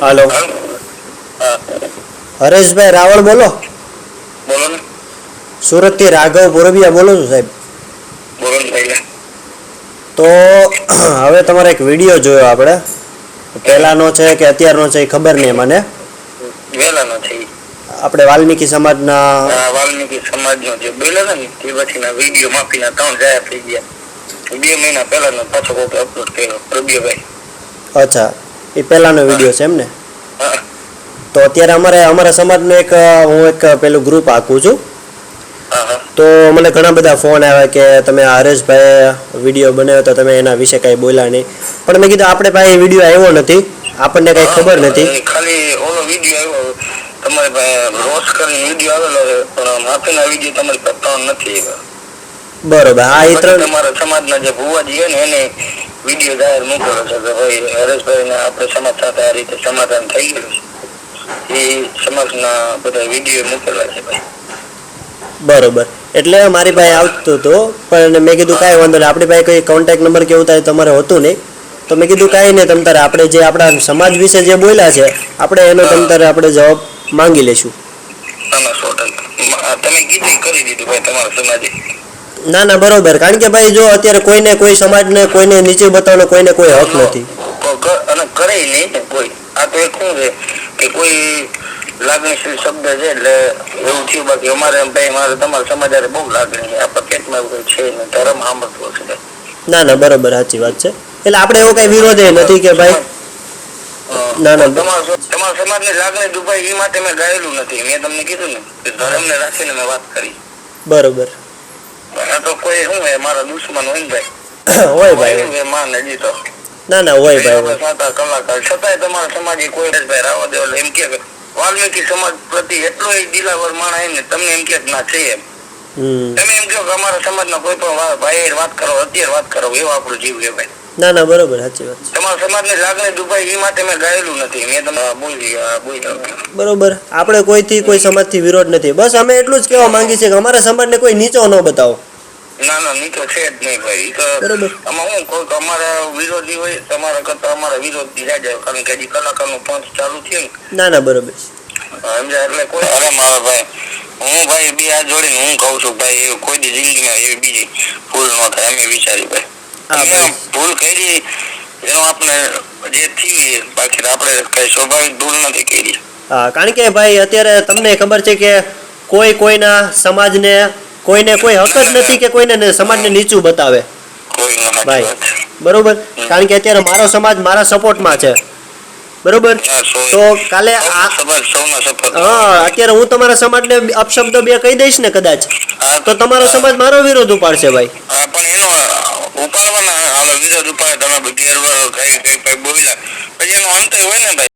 હાલો. હરેશભાઈ રાવળ બોલો. બોલો ને. સુરતથી રાઘવ પુરબિયા બોલું છું સાહેબ? બોલો તો હવે તમારે એક વીડિયો જોયો આપણે. પહેલાનો છે કે અત્યારનો છે એ ખબર નહીં મને. વહેલા છે આપણે વાલ્મીકી સમાજના વાલ્મીકી સમાજનો જે બોલ્યો ને તે પછીના વીડિયો માફીના ત્રણ જાહેર થઈ ગયા. બે મહિના પહેલાનો પાછો કોક અપલોડ કર્યો પ્રભ્યભાઈ અચ્છા. એ પહેલાનો વીડિયો છે એમ ને? તો અત્યારે અમારે અમારા સમાજનું એક હું એક પેલું ગ્રુપ આખું છું. તો મને ઘણા બધા ફોન આવ્યા કે તમે હરેશભાઈ વીડિયો બનાવ્યો તો તમે એના વિશે કાંઈ બોલ્યા નહીં. પણ મેં કીધું આપણે પાસે વીડિયો આવ્યો નથી. આપણને કાંઈ ખબર નથી. ખાલી ઓલો વીડિયો આવ્યો. તમારે રોસ કરીને વીડિયો આવેલો છે પણ માફીના વીડિયો તમારી પાસે નથી. બરોબર. આ એ ત્રણ તમારા સમાજના જે ભુવાજી ને એને વીડિયો જાહેર મૂકેલો છે કે ભાઈ હરેશભાઈ ને આપણે સમાજ સાથે આ રીતે સમાધાન થઈ ગયું છે. એ સમાજના બધા વીડિયો મૂકેલા છે ભાઈ. બરોબર. એટલે મારી પાસે આવતું હતું પણ મેં કીધું કાંઈ વાંધો નહીં. આપણી પાસે કોઈ કોન્ટેક્ટ નંબર કે એવું થાય તમારે હોતું નહીં. તો મેં કીધું કાંઈ નહીં તમતારે આપણે જે આપણા સમાજ વિશે જે બોલ્યા છે આપણે એનો તમ તારે આપણે જવાબ માંગી લેશું. તમે કીધું કરી દીધું ભાઈ તમારા સમાજે. ના ના બરોબર. કારણ કે ભાઈ જો અત્યારે કોઈને કોઈ સમાજને કોઈને નીચે બતાવવાનો કોઈને કોઈ હક નથી. અને કરે નહીં કોઈ. આ તો એક શું છે કે કોઈ લાગણીશીલ શબ્દ છે એટલે એવું થયું. બાકી અમારે ભાઈ મારે તમારા સમાજ બહુ લાગણી આપણા પેટમાં એવું કંઈ છે ધર્મ સાંભળતો છે ના ના બરોબર સાચી વાત છે. એટલે આપણે એવો કઈ વિરોધ એ નથી કે ભાઈ. ના, ના. તમારા સમાજની લાગણી દુભાઈ એ માટે મેં ગાયેલું નથી. મેં તમને કીધું ને કે ધર્મને રાખીને મેં વાત કરી. બરોબર. તો કોઈ હે મારા દુશ્મન હોય ને ભાઈ. હોય કોઈ ભાઈ. માન હજી તો. ના ના હોય ભાઈ. કલાકાર છતાંય તમારા સમાજે કોઈ ભાઈ રાવા દે એટલે એમ કે કે વાલ્મીકી સમાજ પ્રતિ એટલો દિલાવર માણસ એમ ને તમને એમ કે ના છે એમ. તમે એમ કહો કે અમારા સમાજના કોઈ પણ ભાઈ વાત કરો અત્યારે વાત કરો એવો આપણો જીવ છે ભાઈ. ના ના બરોબર સાચી વાત છે. તમારા સમાજની લાગણી દુભાઈ એ માટે મેં ગાયેલું નથી. મેં તમને બોલી બરોબર. આપણે કોઈથી કોઈ સમાજથી વિરોધ નથી. બસ અમે એટલું જ કહેવા માંગીએ છીએ કે અમારા સમાજને કોઈ નીચો ન બતાવો. ના ના ની છે જ નહીં ભાઈ. તો આમાં હું કોઈક અમારા વિરોધી હોય તમારા કરતા અમારા વિરોધી જાય કારણ કે હજી કલાકારનું પંચ ચાલુ થયું ને. ના ના બરોબર છે. એટલે કોઈ અરે મારા ભાઈ હું ભાઈ બે હાથ જોડીને હું કહું છું ભાઈ કોઈ દી જિંદગીમાં એવી બીજી ભૂલ ન થાય અમે વિચારી ભાઈ. ભૂલ કરી એનો આપણે જે થયું બાકી આપણે કઈ સ્વાભાવિક ભૂલ નથી કરી. હા કારણ કે ભાઈ અત્યારે તમને ખબર છે કે કોઈ કોઈના સમાજને કોઈને કોઈ હક જ નથી કે કોઈને સમાજને નીચું બતાવે. ભાઈ. બરોબર? કારણ કે અત્યારે મારો સમાજ મારા સપોર્ટમાં છે. બરોબર? તો કાલે હા અત્યારે હું તમારા સમાજને અપશબ્દ બે કહી દઈશ ને કદાચ. તો તમારો સમાજ મારો વિરોધ ઉપાડશે ભાઈ. હા, પણ એનો ઉપાડવાના વિરોધ ઉપાડે તમે ઘેર કઈ કઈ કઈ બોલ્યા. પછી એનો અંત હોય ને ભાઈ?